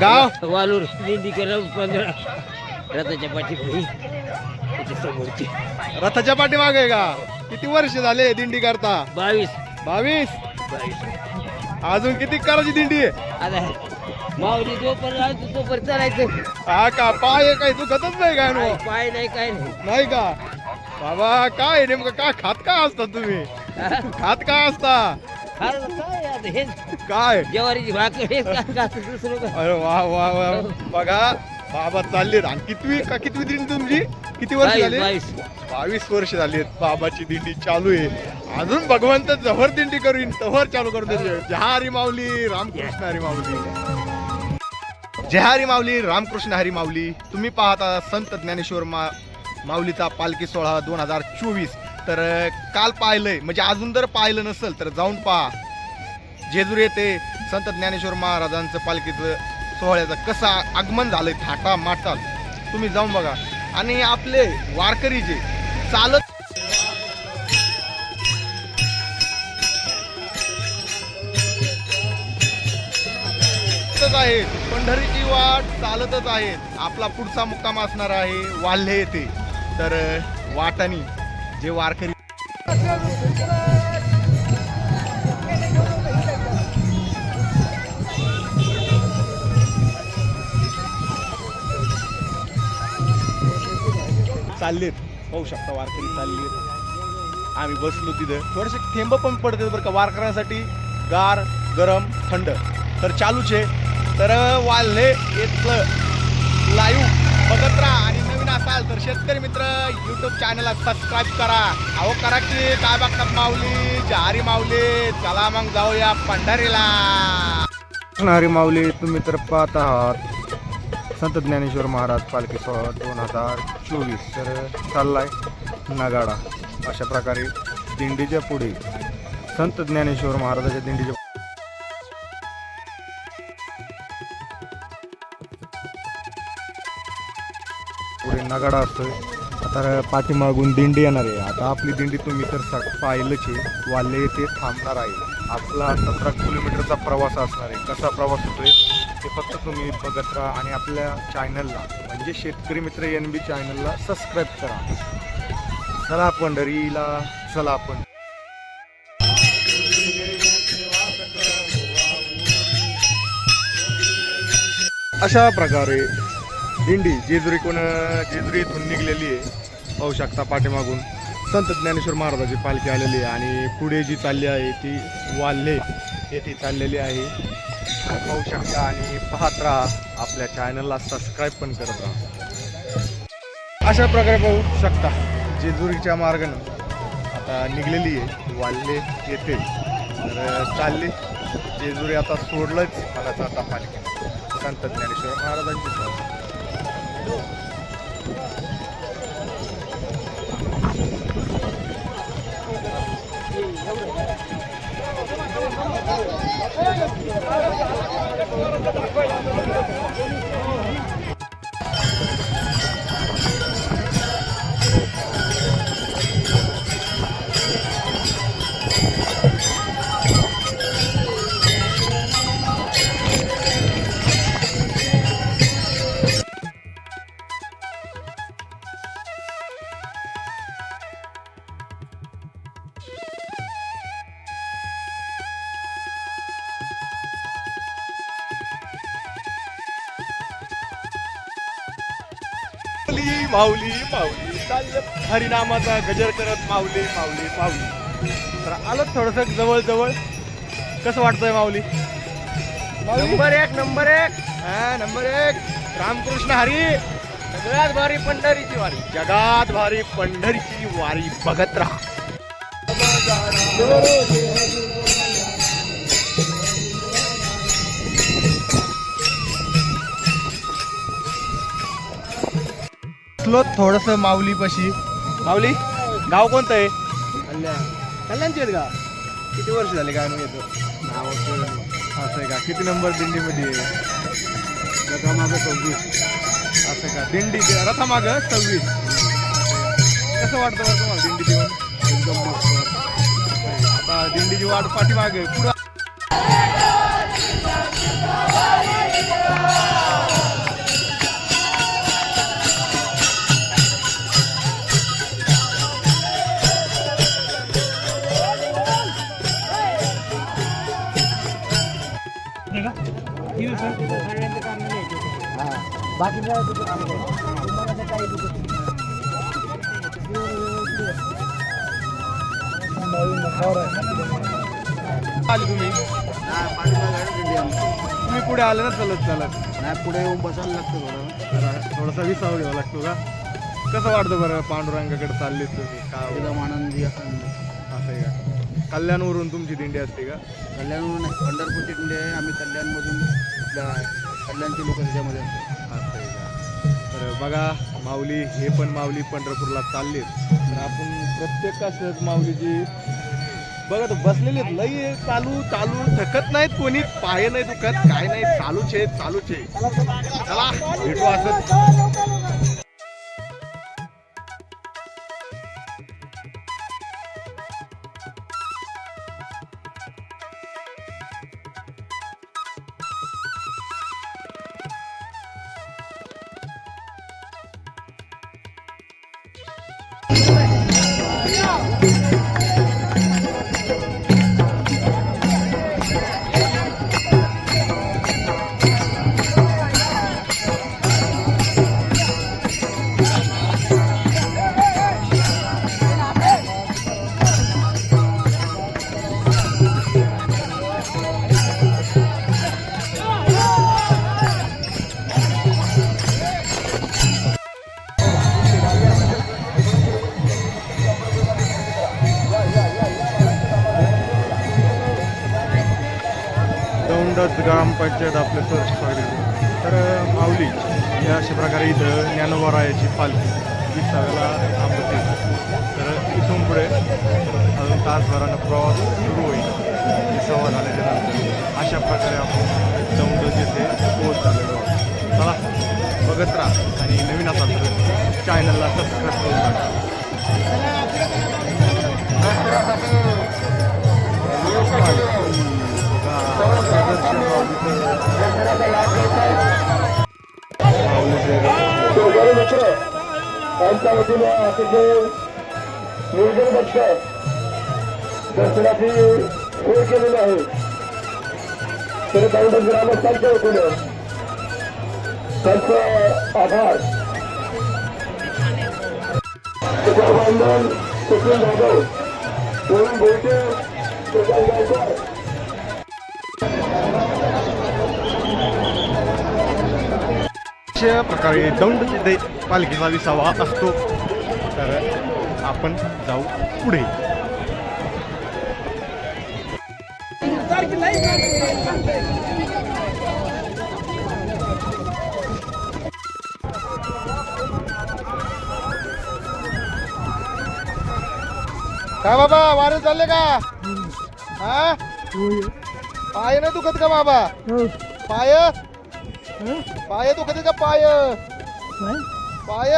गाव? वालूर दिंडीकर पंधरा रथाच्या पाठीपुढे त्याच्या समोरची. रथाच्या पाठीमागे का किती वर्ष झाले दिंडी करता? बावीस. बावीस? बावीस. अजून किती करायची दिंडी? आहे आता माऊली जोपर्यंत राहतो तोपर्यंत चालायचं. हा का? पाय काय तू गतच नाही काय नो पाय नाही काय नाही. नाही का? बाबा काय नेमकं काय खात का असता तुम्ही? हा? खात का असता? काय आता हेच. काय? ज्वारीची भाकर हेच का का असं दुसरं काय? अरे वा वा वा. बघा बाबा चाललेत. आणि कितवी का कितवी दिंडी तुमची? किती वर्ष बावीस झाली? बावीस. बावीस वर्ष झाली बाबाची दिंडी चालू आहे. अजून भगवंत जवळ दिंडी करून तवर चालू करून देते. हरी माऊली रामकृष्ण हरी माऊली. जय हरी माऊली रामकृष्ण हरी माऊली. तुम्ही पाहता संत ज्ञानेश्वर मा माऊलीचा पालखी सोहळा दोन हजार चोवीस. तर काल पाहिलंय म्हणजे अजून जर पाहिलं नसेल तर जाऊन पहा. जेजूर येथे संत ज्ञानेश्वर महाराजांचं पालखीचं सोहळ्याचं कसं आगमन झालंय थाटा माटात तुम्ही जाऊन बघा. आणि आपले वारकरी जे चालत चालतच आहेत पंढरीची वाट चालतच आहे. आपला पुढचा मुक्काम असणार आहे वाल्हे येथे. तर अं, वाटानी जे वारकरी चाललेत. पाहू शकता वारकरी चाललेत. आम्ही बसलो तिथं. थोडेसे थेंब पण पडतात बरं का वारकऱ्यांसाठी गार गरम थंड. तर चालूच आहे. तर वाल्हे इथलं लाईव्ह बघत राहा. आणि नवीन असाल तर शेतकरी मित्र यूट्यूब चॅनलला सबस्क्राईब करा. अहो करा की काय बघतात माऊली? जारी माऊली. चला मग जाऊया पंढरीला. हरी माऊली तुम्ही तर पाहत आहात. संत ज्ञानेश्वर महाराज पालखी सोहळा दोन हजार चोवीस. तर चाललाय नगाडा. अशा प्रकारे दिंडीच्या पुढे संत ज्ञानेश्वर महाराजाच्या दिंडीच्या नगाडा असतोय. आता पाठीमागून दिंडी येणार आहे. आता आपली दिंडी तुम्ही तर पाहिलंच आहे. वाले ते थांबणार आहे. आपला सतरा किलोमीटरचा प्रवास असणार आहे. कसा प्रवास होतोय ते फक्त तुम्ही बघत राहा आणि आपल्या चॅनलला म्हणजे शेतकरी मित्र एन बी चॅनलला सबस्क्राईब करा. चला पंढरीला चला आपण. अशा प्रकारे दिंडी जेजुरी कोण जेजुरी इथून निघलेली आहे. पाहू शकता पाठीमागून. संत ज्ञानेश्वर महाराजाची पालखी आलेली आहे आणि पुढे जी चालली आहे ती वाल्हे येथे चाललेली आहे. पाहू शकता आणि पाहत राहा आपल्या चॅनलला सबस्क्राईब पण करत राहा. अशा प्रकारे पाहू शकता जेजुरीच्या मार्गानं आता निघलेली आहे वाल्हे येथे. तर चालली. जेजुरी आता सोडलंच मला आता पालखी संत ज्ञानेश्वर महाराजांची माऊली माऊली माऊली. चाललं. हरिनामाचा गजर करत माऊली माऊली माऊली. तर आलं थोडस जवळ जवळ कसं वाटतंय माऊली? नंबर एक नंबर एक. हा नंबर एक. रामकृष्ण हरी. सगळ्यात भारी पंढरीची वारी. जगात भारी पंढरीची वारी. बघत राहा. थोडस माऊली पशी माऊली गाव कोणतं आहे? कल्याणची आहेत का? किती वर्ष झाले काय येतो? असं आहे का? किती नंबर दिंडीमध्ये रथामागे सव्वीस. असं का? दिंडी रथामाग सव्वीस. कसं वाटतं बरं तुम्हाला दिंडी देऊन? एकदम मस्त. दिंडीची वाट पाठीमागे पुढं बाकी आली तुम्ही. तुम्ही पुढे आले ना चलत चलत. नाही पुढे येऊन बसायला लागतं थोडं जरा थोडासा विसावा घ्यावा लागतो का? कसं वाटतं बरं पांडुरंगाकडे चालले तुम्ही? का एकदम आनंदी असं असं आहे का? कल्याणवरून तुमची दिंडी असते का? कल्याणहून नाही पंढरपूरची दिंडी आहे. आम्ही कल्याणमधून आपल्या कल्याणचे लोक त्याच्यामध्ये असतात. असं आहे का? तर बघा माऊली हे पण माऊली पंढरपूरला चालले तर आपण प्रत्येक असं माऊलीची बघा बसलेले लई चालू चालू थकत नाहीत कोणी पाय नाही दुखत काय नाही चालूच आहे चालूच आहे. चला भेटू असं. दौंडच ग्रामपंचायत आपले सर स्वागत तर माऊली या अशा प्रकारे इथं ज्ञानोबरायाची पालखी विसाव्याला थांबते तर इथून पुढे अजून तासभरानं प्रवास सुरू होईल. विसावा झाल्याच्यानंतर अशा प्रकारे आपण दौंड जिथे पोहोच झालेलो आहोत चला बघत राहा आणि नवीन असाल तर चॅनलला सबस्क्राईब करून टाका. आमच्या वतीने अतिशय निर्जनपक्ष दर्शनाची सोय केलेली आहे. तर दौंड ग्रामस्थांच्या वतीने त्यांचं आभार. तुकाराम सचिन जाधव वरुण भोईटे अशा प्रकारे दौंड जिथे पालखीचा विसावा असतो. तर आपण जाऊ पुढे. काय बाबा वारे चालले का? हा? पाय नाही दुखत का बाबा? पाय? पाय दुखते का पाय? पाय.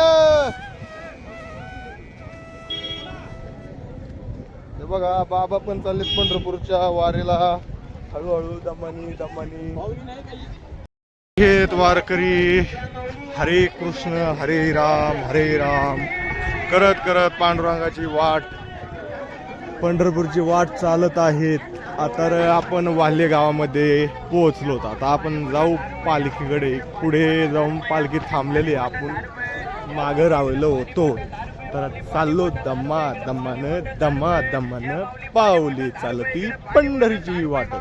हे बघा बाबा पण चाललेत पंढरपूरच्या वारीला. हळूहळू दमानी दमानी. घेत वारकरी. हरे कृष्ण हरे राम हरे राम. करत करत पांडुरंगाची वाट पंढरपूरची वाट चालत आहेत. तर आपण वाल्हे गावामध्ये पोहोचलो आता आपण जाऊ पालखीकडे. पुढे जाऊन पालखी थांबलेली आहे. आपण मागं राहिलो होतो. तर चाललो दम्मा दम्मानं दम्मा दम्मानं पावली चालती पंढरीची वाट.